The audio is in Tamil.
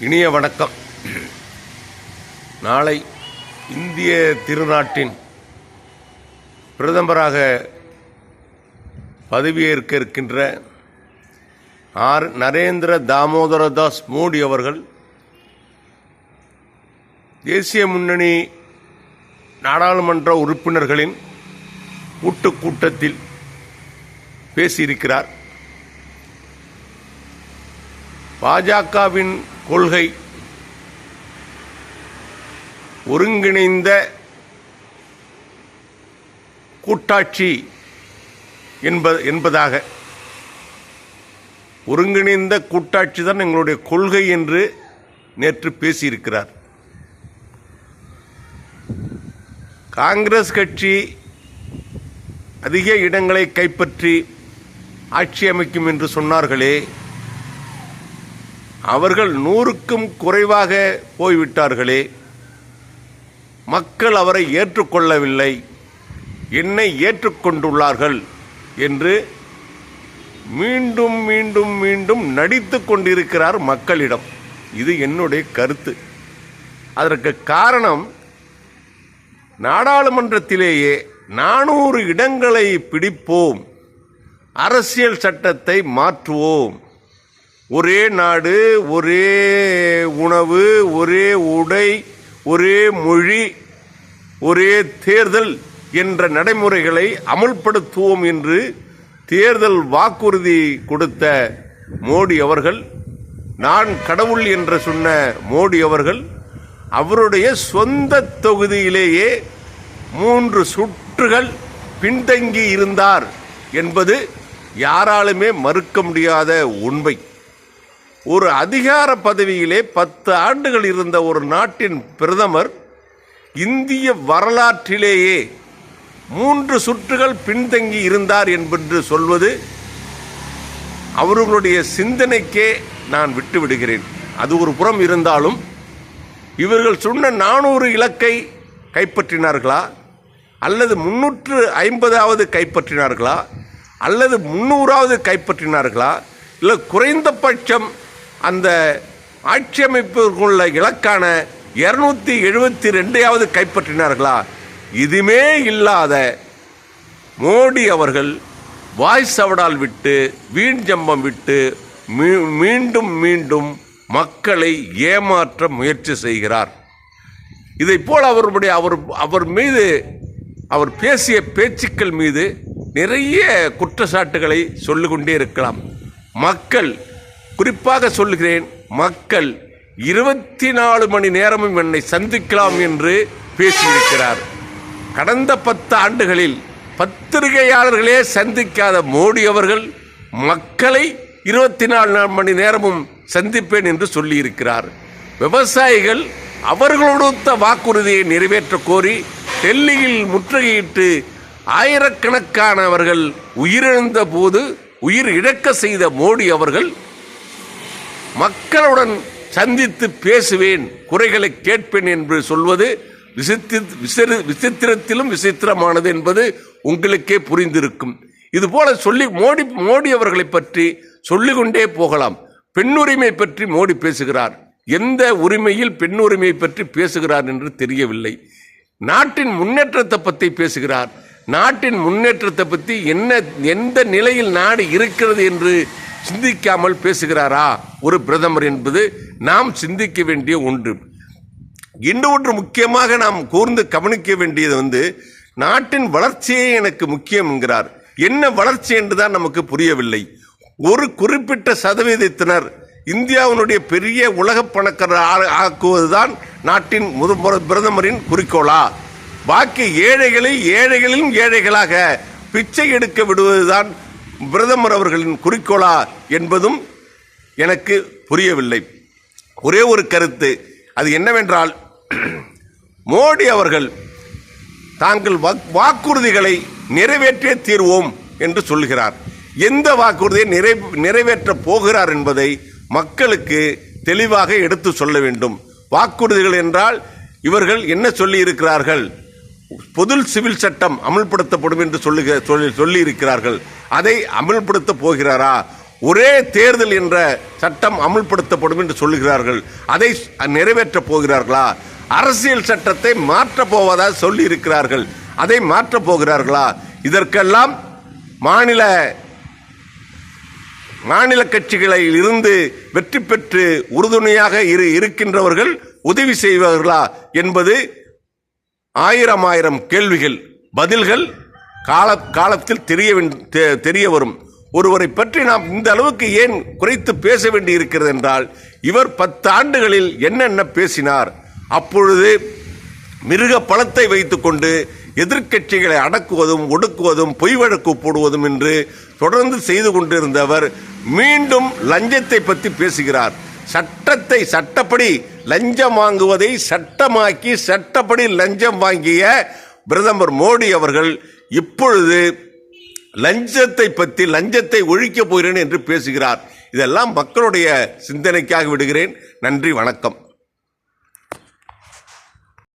இனிய வணக்கம். நாளை இந்திய திருநாட்டின் பிரதமராக பதவியேற்க இருக்கின்ற ஆர். நரேந்திர தாமோதரதாஸ் மோடி அவர்கள் தேசிய முன்னணி நாடாளுமன்ற உறுப்பினர்களின் கூட்டு கூட்டத்தில் பேசியிருக்கிறார். பாஜகவின் கொள்கை. ஒருங்கிணைந்த கூட்டாட்சி என்ப என்பதாக. ஒருங்கிணைந்த கூட்டாட்சி தான் எங்களுடைய கொள்கை என்று நேற்று பேசியிருக்கிறார். காங்கிரஸ் கட்சி அதிக இடங்களை கைப்பற்றி ஆட்சி அமைக்கும் என்று சொன்னார்களே அவர்கள் நூறுக்கும் குறைவாக போய்விட்டார்களே. மக்கள் அவரை ஏற்றுக்கொள்ளவில்லை. என்னை ஏற்றுக்கொண்டுள்ளார்கள் என்று மீண்டும் மீண்டும் மீண்டும் நடித்து கொண்டிருக்கிறார் மக்களிடம். இது என்னுடைய கருத்து. அதற்கு காரணம் நாடாளுமன்றத்திலேயே நானூறு இடங்களை பிடிப்போம். அரசியல் சட்டத்தை மாற்றுவோம். ஒரே நாடு ஒரே உணவு ஒரே உடை ஒரே மொழி ஒரே தேர்தல் என்ற நடைமுறைகளை அமல்படுத்துவோம் என்று தேர்தல் வாக்குறுதி கொடுத்த மோடி அவர்கள் நான் கடவுள் என்று சொன்ன மோடி அவர்கள் அவருடைய சொந்த தொகுதியிலேயே மூன்று சுற்றுகள் பின்தங்கி இருந்தார் என்பது யாராலுமே மறுக்க முடியாத உண்மை. ஒரு அதிகார பதவியிலே பத்து ஆண்டுகள் இருந்த ஒரு நாட்டின் பிரதமர் இந்திய வரலாற்றிலேயே மூன்று சுற்றுகள் பின்தங்கி இருந்தார் என்பென்று சொல்வது அவர்களுடைய சிந்தனைக்கே நான் விட்டு விடுகிறேன். அது ஒரு புறம் இருந்தாலும் இவர்கள் சொன்ன நானூறு இலக்கை கைப்பற்றினார்களா? அல்லது முன்னூற்று ஐம்பதாவது கைப்பற்றினார்களா? அல்லது முன்னூறாவது கைப்பற்றினார்களா? இல்லை குறைந்தபட்சம் அந்த ஆட்சி அமைப்பிற்குள்ள இலக்கான இருநூத்தி எழுபத்தி ரெண்டையாவது கைப்பற்றினார்களா? இதுமே இல்லாத மோடி அவர்கள் வாய் சவடால் விட்டு வீண் ஜம்பம் விட்டு மீ- மீண்டும் மீண்டும் மக்களை ஏமாற்ற முயற்சி செய்கிறார். இதைப் போல் அவருடைய அவர் அவர் மீது அவர் பேசிய பேச்சுக்கள் மீது நிறைய குற்றச்சாட்டுகளை சொல்லிக்கொண்டே இருக்கலாம். மக்கள் குறிப்பாக சொல்லுகிறேன் மக்கள் இருபத்தி நாலு மணி நேரமும் என்னை சந்திக்கலாம் என்று பேசியிருக்கிறார். கடந்த பத்து ஆண்டுகளில் பத்திரிகையாளர்களே சந்திக்காத மோடி அவர்கள் மக்களை இருபத்தி நாலு மணி நேரமும் சந்திப்பேன் என்று சொல்லியிருக்கிறார். விவசாயிகள் அவர்கள் வாக்குறுதியை நிறைவேற்ற கோரி டெல்லியில் முற்றுகையிட்டு ஆயிரக்கணக்கானவர்கள் உயிரிழந்த போது உயிர் இழக்க செய்த மோடி அவர்கள் மக்களுடன் சந்தித்து பேசுவேன் குறைகளை கேட்பேன் என்று சொல்வது விசித்தி விசித்திரத்திலும் விசித்திரமானது என்பது உங்களுக்கே புரிந்திருக்கும். இதுபோல சொல்லி மோடி மோடி அவர்களை பற்றி சொல்லிக்கொண்டே போகலாம். பெண்ணுரிமை பற்றி மோடி பேசுகிறார். எந்த உரிமையில் பெண்ணுரிமை பற்றி பேசுகிறார் என்று தெரியவில்லை. நாட்டின் முன்னேற்றத்தை பற்றி பேசுகிறார். நாட்டின் முன்னேற்றத்தை பற்றி என்ன எந்த நிலையில் நாடு இருக்கிறது என்று சிந்திக்காமல் பேசுகிறாரா? ஒரு பிரதமர் என்பது நாம் சிந்திக்க வேண்டிய ஒன்று. இன்னும் ஒன்று முக்கியமாக நாம் கூர்ந்து கவனிக்க வேண்டியது வந்து நாட்டின் வளர்ச்சியே எனக்கு முக்கியம் என்கிறார். என்ன வளர்ச்சி என்றுதான் நமக்கு புரியவில்லை. ஒரு குறிப்பிட்ட சதவீதத்தினர் இந்தியாவினுடைய பெரிய உலக பணக்காரர் ஆ- ஆக்குவதுதான் நாட்டின் முத பிரதமரின் குறிக்கோளா? பாக்கி ஏழைகளை ஏழைகளிலும் ஏழைகளாக பிச்சை எடுக்க விடுவதுதான் பிரதமர் அவர்களின் குறிக்கோளா என்பதும் எனக்கு புரியவில்லை. ஒரே ஒரு கருத்து அது என்னவென்றால் மோடி அவர்கள் தாங்கள் வாக்குறுதிகளை நிறைவேற்றியே தீர்வோம் என்று சொல்கிறார். எந்த வாக்குறுதியை நிறை நிறைவேற்றப் போகிறார் என்பதை மக்களுக்கு தெளிவாக எடுத்து சொல்ல வேண்டும். வாக்குறுதிகள் என்றால் இவர்கள் என்ன சொல்லி இருக்கிறார்கள் பொது சிவில் சட்டம் அமல்படுத்தப்படும் என்று சொல்லுக சொல்லி சொல்லி இருக்கிறார்கள் அதை அமல்படுத்த போகிறாரா? ஒரே தேர்தல் என்ற சட்டம் அமல்படுத்தப்படும் என்று சொல்லுகிறார்கள். அதை நிறைவேற்றப் போகிறார்களா? அரசியல் சட்டத்தை மாற்றப் போவதாக சொல்லி இருக்கிறார்கள் அதை மாற்றப் போகிறார்களா? இதற்கெல்லாம் மாநில மாநில கட்சிகளில் இருந்து வெற்றி பெற்று உறுதுணையாக இரு இருக்கின்றவர்கள் உதவி செய்வார்களா என்பது ஆயிரம் ஆயிரம் கேள்விகள் பதில்கள் கால காலத்தில் தெரிய தெ- தெரிய வரும். ஒருவரை பற்றி நாம் இந்த அளவுக்கு ஏன் குறைத்து பேச வேண்டி இருக்கிறது என்றால் இவர் பத்து ஆண்டுகளில் என்னென்ன பேசினார் அப்பொழுது மிருக பலத்தை வைத்துக்கொண்டு எதிர்க்கட்சிகளை அடக்குவதும் ஒடுக்குவதும் பொய் வழக்கு போடுவதும் என்று தொடர்ந்து செய்து கொண்டிருந்தவர் மீண்டும் லஞ்சத்தை பற்றி பேசுகிறார். சட்டத்தை சட்டப்படி லஞ்சம் வாங்குவதை சட்டமாக்கி சட்டப்படி லஞ்சம் வாங்கிய பிரதமர் மோடி அவர்கள் இப்பொழுது லஞ்சத்தை பற்றி லஞ்சத்தை ஒழிக்கப் போகிறேன் என்று பேசுகிறார். இதெல்லாம் மக்களுடைய சிந்தனைக்காக விடுகிறேன். நன்றி வணக்கம்.